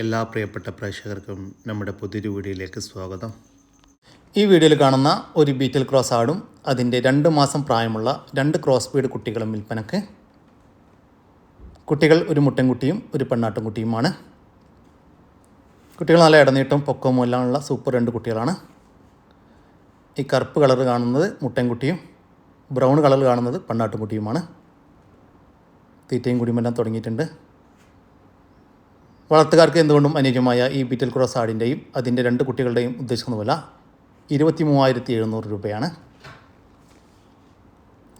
എല്ലാ പ്രിയപ്പെട്ട പ്രേക്ഷകർക്കും നമ്മുടെ പുതിയൊരു വീഡിയോയിലേക്ക് സ്വാഗതം. ഈ വീഡിയോയിൽ കാണുന്ന ഒരു ബീറ്റൽ ക്രോസ് ആടും അതിന്റെ രണ്ട് മാസം പ്രായമുള്ള രണ്ട് ക്രോസ് ബീഡ് കുട്ടികളും വിൽപ്പനക്ക്. കുട്ടികൾ ഒരു മുട്ടൻകുട്ടിയും ഒരു പെണ്ണാട്ടുംകുട്ടിയുമാണ്. കുട്ടികൾ നല്ല ഇടനീട്ടവും പൊക്കവും എല്ലാമുള്ള സൂപ്പർ രണ്ട് കുട്ടികളാണ്. ഈ കറുപ്പ് കളർ കാണുന്നത് മുട്ടൻകുട്ടിയും ബ്രൗൺ കളർ കാണുന്നത് പെണ്ണാട്ടുംകുട്ടിയുമാണ്. തീറ്റയും കുടിയുമെല്ലാം തുടങ്ങിയിട്ടുണ്ട്. വളർത്തുകാർക്ക് എന്തുകൊണ്ടും അനുയോജ്യമായ ഈ ബിറ്റൽ ക്രോസ് ആടിന്റെയും അതിന്റെ രണ്ട് കുട്ടികളുടെയും ഉദ്ദേശിക്കുന്ന വില ഇരുപത്തി മൂവായിരത്തി എഴുന്നൂറ് രൂപയാണ്.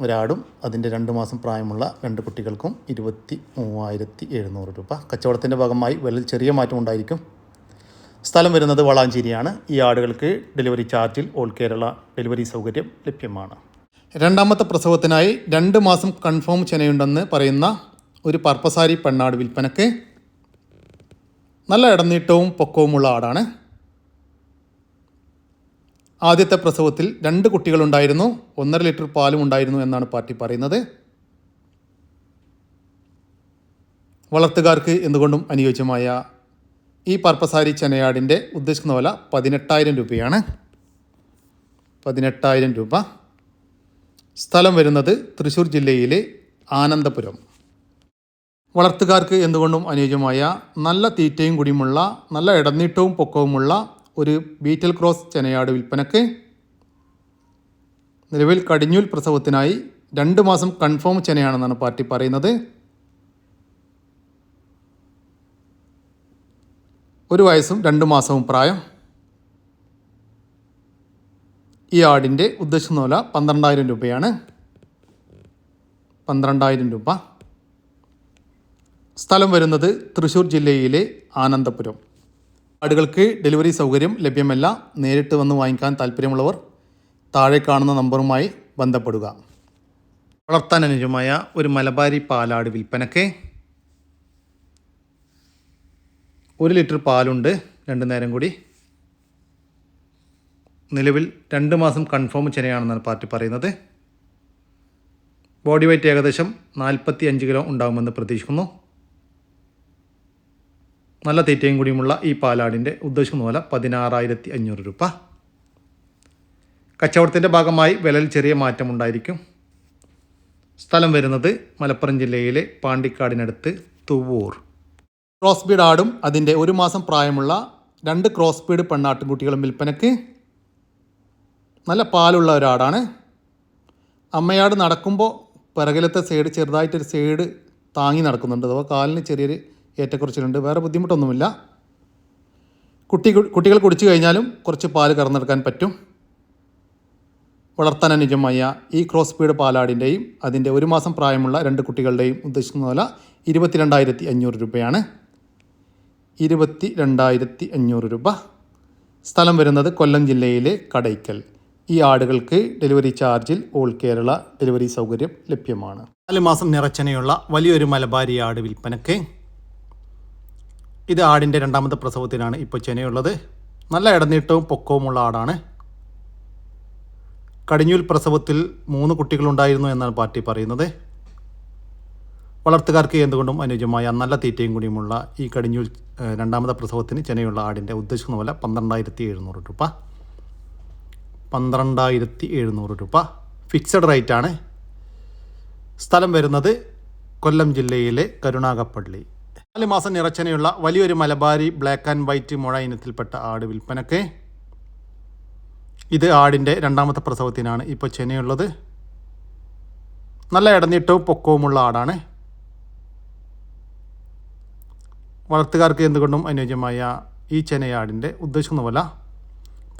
ഒരാടും അതിന്റെ രണ്ട് മാസം പ്രായമുള്ള രണ്ട് കുട്ടികൾക്കും ഇരുപത്തി മൂവായിരത്തി എഴുന്നൂറ് രൂപ. കച്ചവടത്തിന്റെ ഭാഗമായി വിലയിൽ ചെറിയ മാറ്റം ഉണ്ടായിരിക്കും. സ്ഥലം വരുന്നത് വളാഞ്ചേരിയാണ്. ഈ ആടുകൾക്ക് ഡെലിവറി ചാർജിൽ ഓൾ കേരള ഡെലിവറി സൗകര്യം ലഭ്യമാണ്. രണ്ടാമത്തെ പ്രസവത്തിനായി രണ്ട് മാസം കൺഫേം ചെനയുണ്ടെന്ന് പറയുന്ന ഒരു പർപ്പസാരി പെണ്ണാട് വിൽപ്പനക്ക് നല്ല ഇടനീട്ടവും പൊക്കവുമുള്ള ആടാണ്. ആദ്യത്തെ പ്രസവത്തിൽ രണ്ട് കുട്ടികളുണ്ടായിരുന്നു. ഒന്നര ലിറ്റർ പാലും ഉണ്ടായിരുന്നു എന്നാണ് പാർട്ടി പറയുന്നത്. വളർത്തുകാർക്ക് എന്തുകൊണ്ടും അനുയോജ്യമായ ഈ പർപ്പസാരി ചെനയാടിന്റെ ഉദ്ദേശിക്കുന്ന വില പതിനെട്ടായിരം രൂപയാണ്. പതിനെട്ടായിരം രൂപ. സ്ഥലം വരുന്നത് തൃശ്ശൂർ ജില്ലയിലെ ആനന്ദപുരം. വളർത്തുകാർക്ക് എന്തുകൊണ്ടും അനുയോജ്യമായ നല്ല തീറ്റയും കുടിയുമുള്ള നല്ല ഇടനീട്ടവും പൊക്കവുമുള്ള ഒരു ബീറ്റൽ ക്രോസ് ചെനയാട് വിൽപ്പനക്ക് നിലവിൽ കടിഞ്ഞൂൽ പ്രസവത്തിനായി രണ്ട് മാസം കൺഫേം ചെനയാണെന്നാണ് പാർട്ടി പറയുന്നത്. ഒരു വയസ്സും രണ്ട് മാസവും പ്രായം. ഈ ആടിന്റെ ഉദ്ദേശം നോല പന്ത്രണ്ടായിരം രൂപയാണ്. പന്ത്രണ്ടായിരം രൂപ. സ്ഥലം വരുന്നത് തൃശ്ശൂർ ജില്ലയിലെ ആനന്ദപുരം. ആടുകൾക്ക് ഡെലിവറി സൗകര്യം ലഭ്യമല്ല. നേരിട്ട് വന്ന് വാങ്ങിക്കാൻ താല്പര്യമുള്ളവർ താഴെ കാണുന്ന നമ്പറുമായി ബന്ധപ്പെടുക. വളർത്താൻ അനുജമായ ഒരു മലബാരി പാലാട് വിൽപ്പനക്ക് ഒരു ലിറ്റർ പാലുണ്ട്. രണ്ട് നേരം കൂടി. നിലവിൽ രണ്ട് മാസം കൺഫേം ചെനയാണെന്നാണ് പാർട്ടി പറയുന്നത്. ബോഡി വെയ്റ്റ് ഏകദേശം നാൽപ്പത്തി അഞ്ച് കിലോ ഉണ്ടാകുമെന്ന് പ്രതീക്ഷിക്കുന്നു. നല്ല തീറ്റയും കൂടിയുമുള്ള ഈ പാലാടിന്റെ ഉദ്ദേശിക്കുന്ന വില പതിനാറായിരത്തി അഞ്ഞൂറ് രൂപ. കച്ചവടത്തിന്റെ ഭാഗമായി വിലയിൽ ചെറിയ മാറ്റമുണ്ടായിരിക്കും സ്ഥലം വരുന്നത് മലപ്പുറം ജില്ലയിലെ പാണ്ടിക്കാടിനടുത്ത് തുവൂർ. ക്രോസ് ബീഡ് ആടും അതിന്റെ ഒരു മാസം പ്രായമുള്ള രണ്ട് ക്രോസ് ബീഡ് പെണ്ണാട്ടുംകുട്ടികളും വിൽപ്പനയ്ക്ക് നല്ല പാലുള്ള ഒരാടാണ്. അമ്മയാട് നടക്കുമ്പോൾ പിറകിലത്തെ സൈഡ് ചെറുതായിട്ടൊരു സൈഡ് താങ്ങി നടക്കുന്നുണ്ട്. അഥവാ കാലിന് ചെറിയൊരു ഏറ്റക്കുറച്ചിലുണ്ട്. വേറെ ബുദ്ധിമുട്ടൊന്നുമില്ല. കുട്ടി കുട്ടികൾ കുടിച്ചു കഴിഞ്ഞാലും കുറച്ച് പാൽ കറന്നെടുക്കാൻ പറ്റും. വളർത്താൻ അനുജമായ ഈ ക്രോസ് സ്പീഡ് പാലാടിന്റെയും അതിന്റെ ഒരു മാസം പ്രായമുള്ള രണ്ട് കുട്ടികളുടെയും ഉദ്ദേശിക്കുന്ന വില ഇരുപത്തിരണ്ടായിരത്തി അഞ്ഞൂറ് രൂപയാണ്. ഇരുപത്തി രണ്ടായിരത്തി അഞ്ഞൂറ് രൂപ. സ്ഥലം വരുന്നത് കൊല്ലം ജില്ലയിലെ കടയ്ക്കൽ. ഈ ആടുകൾക്ക് ഡെലിവറി ചാർജിൽ ഓൾ കേരള ഡെലിവറി സൗകര്യം ലഭ്യമാണ്. നാല് മാസം നിറച്ചനയുള്ള വലിയൊരു മലബാരി ആട് വിൽപ്പനക്ക് ഇത് ആടിന്റെ രണ്ടാമത്തെ പ്രസവത്തിനാണ് ഇപ്പോൾ ചെനയുള്ളത്. നല്ല ഇടനീട്ടവും പൊക്കവുമുള്ള ആടാണ്. കടിഞ്ഞൂൽ പ്രസവത്തിൽ മൂന്ന് കുട്ടികളുണ്ടായിരുന്നു എന്നാണ് പാർട്ടി പറയുന്നത്. വളർത്തുകാർക്ക് എന്തുകൊണ്ടും അനുയോജ്യമായ നല്ല തീറ്റയും കൂടിയുമുള്ള ഈ കടിഞ്ഞൂൽ രണ്ടാമത്തെ പ്രസവത്തിന് ചെനയുള്ള ആടിന്റെ ഉദ്ദേശിക്കുന്ന പോലെ പന്ത്രണ്ടായിരത്തി എഴുന്നൂറ് രൂപ. പന്ത്രണ്ടായിരത്തി എഴുന്നൂറ് രൂപ. ഫിക്സഡ് റേറ്റ് ആണ് സ്ഥലം വരുന്നത് കൊല്ലം ജില്ലയിലെ കരുണാകപ്പള്ളി. നാല് മാസം നിറച്ചനയുള്ള വലിയൊരു മലബാരി ബ്ലാക്ക് ആൻഡ് വൈറ്റ് മുഴ ഇനത്തിൽപ്പെട്ട ആട് വിൽപ്പനക്ക് ഇത് ആടിന്റെ രണ്ടാമത്തെ പ്രസവത്തിനാണ് ഇപ്പോൾ ചെനയുള്ളത്. നല്ല ഇടനീട്ടവും പൊക്കവുമുള്ള ആടാണ്. വളർത്തുകാർക്ക് എന്തുകൊണ്ടും അനുയോജ്യമായ ഈ ചെനയാടിന്റെ ഉദ്ദേശിക്കുന്ന വില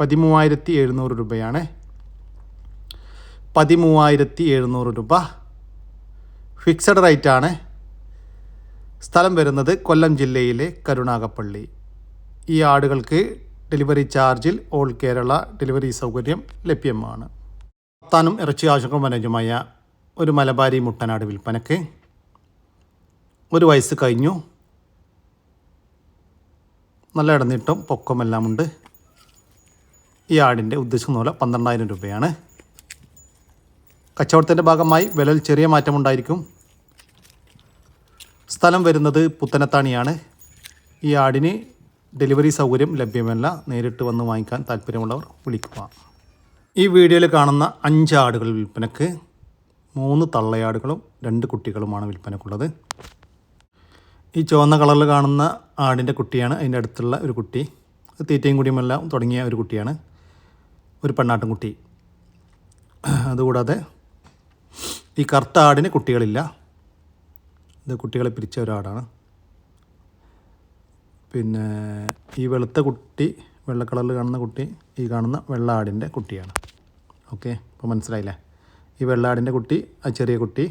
പതിമൂവായിരത്തി എഴുന്നൂറ് രൂപയാണ്. പതിമൂവായിരത്തി എഴുന്നൂറ് രൂപ. ഫിക്സഡ് റേറ്റ് ആണ് സ്ഥലം വരുന്നത് കൊല്ലം ജില്ലയിലെ കരുണാകപ്പള്ളി ഈ ആടുകൾക്ക് ഡെലിവറി ചാർജിൽ ഓൾ കേരള ഡെലിവറി സൗകര്യം ലഭ്യമാണ്. താനും ഇറച്ചി ആശുപത്രി അനുയോജ്യമായ ഒരു മലബാരി മുട്ടനാട് വിൽപ്പനയ്ക്ക് ഒരു വയസ്സ് കഴിഞ്ഞു. നല്ല ഇടനീട്ടം പൊക്കമെല്ലാം ഉണ്ട്. ഈ ആടിന്റെ ഉദ്ദേശിക്കുന്ന പോലെ പന്ത്രണ്ടായിരം രൂപയാണ്. കച്ചവടത്തിന്റെ ഭാഗമായി വിലയിൽ ചെറിയ മാറ്റമുണ്ടായിരിക്കും. സ്ഥലം വരുന്നത് പുത്തനത്താണിയാണ്. ഈ ആടിന് ഡെലിവറി സൗകര്യം ലഭ്യമല്ല. നേരിട്ട് വന്ന് വാങ്ങിക്കാൻ താല്പര്യമുള്ളവർ വിളിക്കുക. ഈ വീഡിയോയിൽ കാണുന്ന അഞ്ച് ആടുകൾ വിൽപ്പനക്ക് മൂന്ന് തള്ളയാടുകളും രണ്ട് കുട്ടികളുമാണ് വിൽപ്പനക്കുള്ളത്. ഈ ചുവന്ന കളറിൽ കാണുന്ന ആടിന്റെ കുട്ടിയാണ്. അതിന്റെ അടുത്തുള്ള ഒരു കുട്ടി. തീറ്റയും കുടിയുമെല്ലാം തുടങ്ങിയ ഒരു കുട്ടിയാണ്. ഒരു പെണ്ണാട്ടും കുട്ടി. അതുകൂടാതെ ഈ കറുത്ത ആടിന് കുട്ടികളില്ല. ഇത് കുട്ടികളെ പിരിച്ച ഒരാടാണ് പിന്നെ ഈ വെളുത്ത കുട്ടി വെള്ള കളറിൽ കാണുന്ന കുട്ടി ഈ കാണുന്ന വെള്ള ആടിന്റെ കുട്ടിയാണ്. ഓക്കെ അപ്പോൾ മനസ്സിലായില്ലേ? ഈ വെള്ള ആടിന്റെ കുട്ടി ആ ചെറിയ കുട്ടി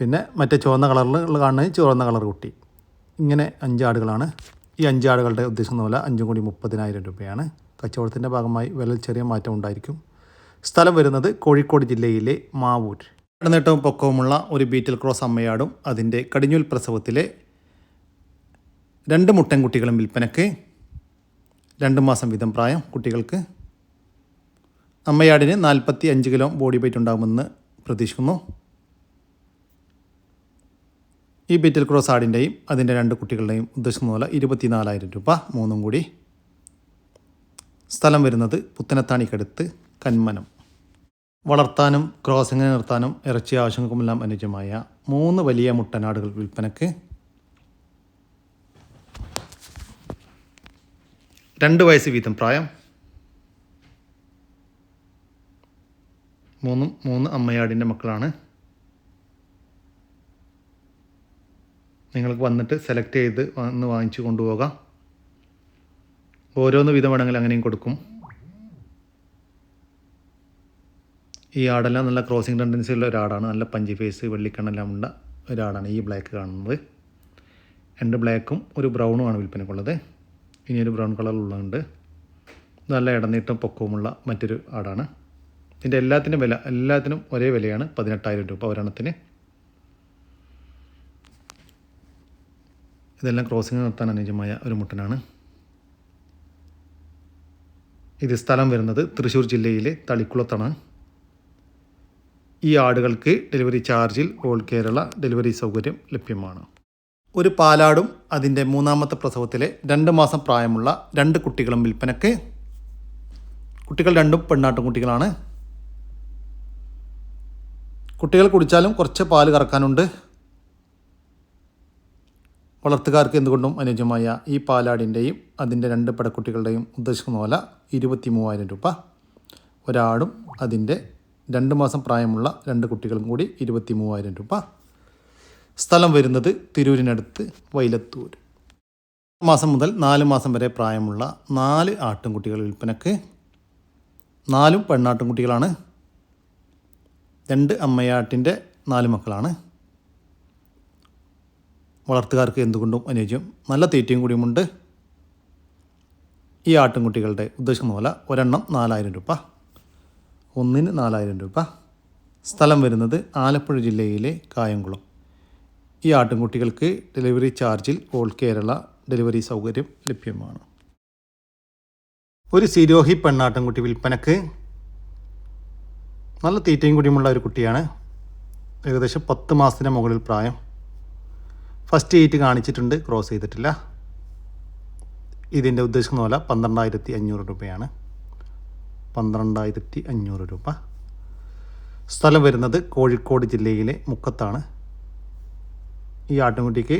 പിന്നെ മറ്റേ ചുവന്ന കളറിൽ കാണുന്ന ചുവന്ന കളർ കുട്ടി. ഇങ്ങനെ അഞ്ചാടുകളാണ് ഈ അഞ്ചാടുകളുടെ ഉദ്ദേശിക്കുന്ന പോലെ അഞ്ചും കൂടി മുപ്പതിനായിരം രൂപയാണ്. കച്ചവടത്തിന്റെ ഭാഗമായി വില ചെറിയ മാറ്റം ഉണ്ടായിരിക്കും. സ്ഥലം വരുന്നത് കോഴിക്കോട് ജില്ലയിലെ മാവൂർ. ഇടനേട്ടവും പൊക്കവുമുള്ള ഒരു ബീറ്റൽ ക്രോസ് അമ്മയാടും അതിന്റെ കടിഞ്ഞൂൽ പ്രസവത്തിലെ രണ്ട് മുട്ടൻകുട്ടികളും വിൽപ്പനയ്ക്ക് രണ്ട് മാസം വീതം പ്രായം കുട്ടികൾക്ക്. അമ്മയാടിന് നാൽപ്പത്തി അഞ്ച് കിലോ ബോഡി വെയിറ്റ് ഉണ്ടാകുമെന്ന് പ്രതീക്ഷിക്കുന്നു. ഈ ബീറ്റൽ ക്രോസ് ആടിന്റെയും അതിന്റെ രണ്ട് കുട്ടികളുടെയും ഉദ്ദേശിക്കുന്ന പോലെ ഇരുപത്തിനാലായിരം രൂപ മൂന്നും കൂടി. സ്ഥലം വരുന്നത് പുത്തനത്താണിക്കടുത്ത് കന്മനം. വളർത്താനും ക്രോസിങ്ങിന് നിർത്താനും ഇറച്ചി ആവശ്യങ്ങൾക്കുമെല്ലാം അനുയോജ്യമായ മൂന്ന് വലിയ മുട്ടനാടുകൾ വിൽപ്പനക്ക് രണ്ട് വയസ്സ് വീതം പ്രായം. മൂന്നും മൂന്ന് അമ്മയാടിന്റെ മക്കളാണ്. നിങ്ങൾക്ക് വന്നിട്ട് സെലക്ട് ചെയ്ത് വന്ന് വാങ്ങിച്ചു കൊണ്ടുപോകാം. ഓരോന്ന് വീതം വേണമെങ്കിൽ അങ്ങനെയും കൊടുക്കും. ഈ ആടെല്ലാം നല്ല ക്രോസിംഗ് ടെൻഡൻസി ഉള്ള ഒരാടാണ്. നല്ല പഞ്ചി ഫേസ് വെള്ളിക്കണ്ണെല്ലാം ഉള്ള ഒരാടാണ് ഈ ബ്ലാക്ക് കാണുന്നത്. രണ്ട് ബ്ലാക്കും ഒരു ബ്രൗണും ആണ് വിൽപ്പനക്കുള്ളത്. ഇനി ഒരു ബ്രൗൺ കളറിലുള്ളതുണ്ട് നല്ല ഇടനീട്ടം പൊക്കവുമുള്ള മറ്റൊരു ആടാണ്. ഇതിന്റെ എല്ലാത്തിനും വില എല്ലാത്തിനും ഒരേ വിലയാണ്. പതിനെട്ടായിരം രൂപ ഒരെണ്ണത്തിന്. ഇതെല്ലാം ക്രോസിംഗ് നടത്താൻ അനുയോജ്യമായ ഒരു മുട്ടനാണ്. ഇത് സ്ഥലം വരുന്നത് തൃശ്ശൂർ ജില്ലയിലെ തളിക്കുളത്താണ്. ഈ ആടുകൾക്ക് ഡെലിവറി ചാർജിൽ ഓൾ കേരള ഡെലിവറി സൗകര്യം ലഭ്യമാണ്. ഒരു പാലാടും അതിന്റെ മൂന്നാമത്തെ പ്രസവത്തിലെ രണ്ട് മാസം പ്രായമുള്ള രണ്ട് കുട്ടികളും വിൽപ്പനക്ക്. കുട്ടികൾ രണ്ടും പെണ്ണാട്ടും കുട്ടികളാണ്. കുട്ടികൾ കുടിച്ചാലും കുറച്ച് പാൽ കറക്കാനുണ്ട്. വളർത്തുകാർക്ക് എന്തുകൊണ്ടും അനുയോജ്യമായ ഈ പാലാടിന്റെയും അതിന്റെ രണ്ട് പടക്കുട്ടികളുടെയും ഉദ്ദേശിക്കുന്ന പോലെ ഇരുപത്തി മൂവായിരം രൂപ. ഒരാടും അതിന്റെ രണ്ട് മാസം പ്രായമുള്ള രണ്ട് കുട്ടികളും കൂടി ഇരുപത്തി മൂവായിരം രൂപ. സ്ഥലം വരുന്നത് തിരൂരിനടുത്ത് വൈലത്തൂർ മാസം മുതൽ നാല് മാസം വരെ പ്രായമുള്ള നാല് ആട്ടിൻകുട്ടികൾ വിൽപ്പനക്ക് നാലും പെണ്ണാട്ടിൻകുട്ടികളാണ് രണ്ട് അമ്മയാട്ടിന്റെ നാല് മക്കളാണ്. വളർത്തുകാർക്ക് എന്തുകൊണ്ടും അനുയോജ്യം നല്ല തീറ്റയും കൂടിയുമുണ്ട്. ഈ ആട്ടിൻകുട്ടികളുടെ ഉദ്ദേശിക്കുന്ന പോലെ ഒരെണ്ണം നാലായിരം രൂപ. ഒന്നിന് നാലായിരം രൂപ. സ്ഥലം വരുന്നത് ആലപ്പുഴ ജില്ലയിലെ കായംകുളം. ഈ ആട്ടിൻകുട്ടികൾക്ക് ഡെലിവറി ചാർജിൽ ഓൾ കേരള ഡെലിവറി സൗകര്യം ലഭ്യമാണ്. ഒരു സിരോഹി പെണ്ണാട്ടിൻകുട്ടി വിൽപ്പനക്ക് നല്ല തീറ്റയും കുടിയുമുള്ള ഒരു കുട്ടിയാണ്. ഏകദേശം പത്ത് മാസത്തിന് മുകളിൽ പ്രായം. ഫസ്റ്റ് ഈറ്റ് കാണിച്ചിട്ടുണ്ട് ക്രോസ് ചെയ്തിട്ടില്ല. ഇതിന്റെ ഉദ്ദേശിക്കുന്ന പോലെ പന്ത്രണ്ടായിരത്തി അഞ്ഞൂറ് രൂപയാണ്. പന്ത്രണ്ടായിരത്തി അഞ്ഞൂറ് രൂപ. സ്ഥലം വരുന്നത് കോഴിക്കോട് ജില്ലയിലെ മുക്കത്താണ്. ഈ ആട്ടുംകുട്ടിക്ക്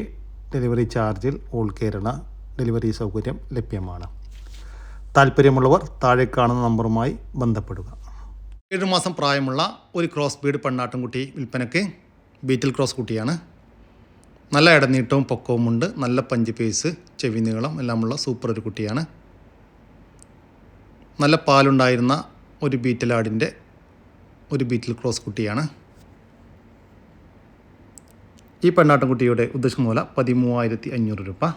ഡെലിവറി ചാർജിൽ ഓൾ കേരള ഡെലിവറി സൗകര്യം ലഭ്യമാണ്. താല്പര്യമുള്ളവർ താഴെ കാണുന്ന നമ്പറുമായി ബന്ധപ്പെടുക. ഏഴു മാസം പ്രായമുള്ള ഒരു ക്രോസ് ബീഡ് പെണ്ണാട്ടുംകുട്ടി വിൽപ്പനയ്ക്ക് ബീറ്റിൽ ക്രോസ് കുട്ടിയാണ്. നല്ല ഇടനീട്ടവും പൊക്കവും ഉണ്ട് നല്ല പഞ്ച് പേസ് ചെവി നീളം എല്ലാമുള്ള സൂപ്പർ ഒരു കുട്ടിയാണ്. നല്ല പാലുണ്ടായിരുന്ന ഒരു ബീറ്റലാടിന്റെ ഒരു ബീറ്റിൽ ക്രോസ് കുട്ടിയാണ്. ഈ പെണ്ണാട്ടിൻകുട്ടിയുടെ ഉദ്ദേശം മൂല പതിമൂവായിരത്തി അഞ്ഞൂറ് രൂപ.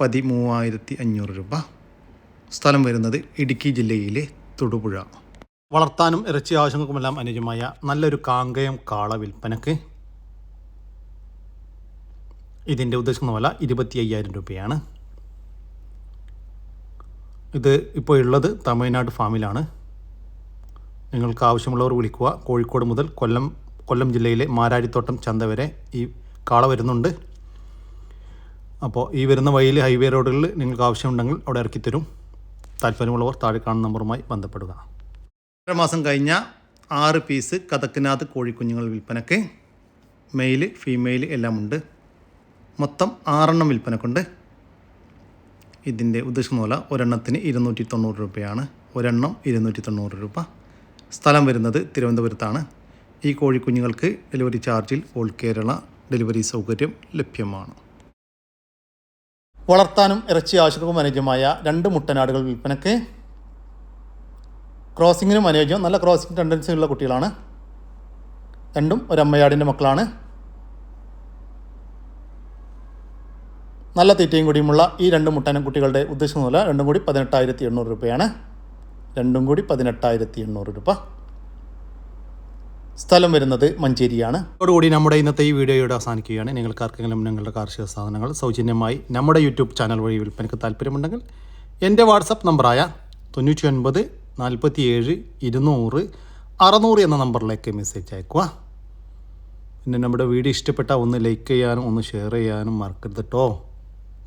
പതിമൂവായിരത്തി അഞ്ഞൂറ് രൂപ. സ്ഥലം വരുന്നത് ഇടുക്കി ജില്ലയിലെ തൊടുപുഴ. വളർത്താനും ഇറച്ചി ആവശ്യങ്ങൾക്കുമെല്ലാം അനുയോജ്യമായ നല്ലൊരു കാങ്കയം കാള വിൽപ്പനക്ക് ഇതിന്റെ ഉദ്ദേശിക്കുന്ന വില ഇരുപത്തി അയ്യായിരം രൂപയാണ്. ഇത് ഇപ്പോൾ ഉള്ളത് തമിഴ്നാട് ഫാമിലാണ്. നിങ്ങൾക്ക് ആവശ്യമുള്ളവർ വിളിക്കുക. കോഴിക്കോട് മുതൽ കൊല്ലം കൊല്ലം ജില്ലയിലെ മാരാരിത്തോട്ടം ചന്ത വരെ ഈ കാള വരുന്നുണ്ട്. അപ്പോൾ ഈ വരുന്ന വഴിയിൽ ഹൈവേ റോഡുകളിൽ നിങ്ങൾക്ക് ആവശ്യമുണ്ടെങ്കിൽ അവിടെ ഇറക്കി തരും. താല്പര്യമുള്ളവർ താഴെ കാണുന്ന നമ്പറുമായി ബന്ധപ്പെടുക. ഒരു മാസം കഴിഞ്ഞ ആറ് പീസ് കഥക്കിനാഥ് കോഴിക്കുഞ്ഞുങ്ങൾ വിൽപ്പനയ്ക്ക് മെയിൽ ഫീമെയിൽ എല്ലാം ഉണ്ട് മൊത്തം ആറെണ്ണം വിൽപ്പനക്കുണ്ട്. ഇതിന്റെ ഉദ്ദേശമൂല ഒരെണ്ണത്തിന് ഇരുന്നൂറ്റി തൊണ്ണൂറ് രൂപയാണ്. ഒരെണ്ണം ഇരുന്നൂറ്റി തൊണ്ണൂറ് രൂപ. സ്ഥലം വരുന്നത് തിരുവനന്തപുരത്താണ്. ഈ കോഴിക്കുഞ്ഞുങ്ങൾക്ക് ഡെലിവറി ചാർജിൽ ഓൾ കേരള ഡെലിവറി സൗകര്യം ലഭ്യമാണ്. വളർത്താനും ഇറച്ചി ആവശ്യങ്ങൾക്കും അനുയോജ്യമായ രണ്ട് മുട്ടനാടുകൾ വിൽപ്പനയ്ക്ക് ക്രോസിങ്ങിനും അനുയോജ്യം. നല്ല ക്രോസിംഗ് ടെൻഡൻസി ഉള്ള കുട്ടികളാണ്. രണ്ടും ഒരമ്മയാടിന്റെ മക്കളാണ്. നല്ല തീറ്റയും കൂടിയുമുള്ള ഈ രണ്ട് മുട്ടനും കുട്ടികളുടെ ഉദ്ദേശം മൂല രണ്ടും കൂടി പതിനെട്ടായിരത്തി എണ്ണൂറ് രൂപയാണ്. രണ്ടും കൂടി പതിനെട്ടായിരത്തി എണ്ണൂറ് രൂപ. സ്ഥലം വരുന്നത് മഞ്ചേരിയാണ്. അതോടുകൂടി നമ്മുടെ ഇന്നത്തെ ഈ വീഡിയോയുടെ അവസാനിക്കുകയാണ്. നിങ്ങൾക്ക് ആർക്കെങ്കിലും നിങ്ങളുടെ കാർഷിക സാധനങ്ങൾ സൗജന്യമായി നമ്മുടെ യൂട്യൂബ് ചാനൽ വഴി വിൽപ്പനയ്ക്ക് താല്പര്യമുണ്ടെങ്കിൽ എന്റെ വാട്സപ്പ് നമ്പറായ തൊണ്ണൂറ്റി ഒൻപത് നാൽപ്പത്തി ഏഴ് ഇരുന്നൂറ് അറുന്നൂറ് എന്ന നമ്പറിലേക്ക് മെസ്സേജ് അയക്കുക. പിന്നെ നമ്മുടെ വീഡിയോ ഇഷ്ടപ്പെട്ടാൽ ഒന്ന് ലൈക്ക് ചെയ്യാനും ഒന്ന് ഷെയർ ചെയ്യാനും മറക്കരുത് കേട്ടോ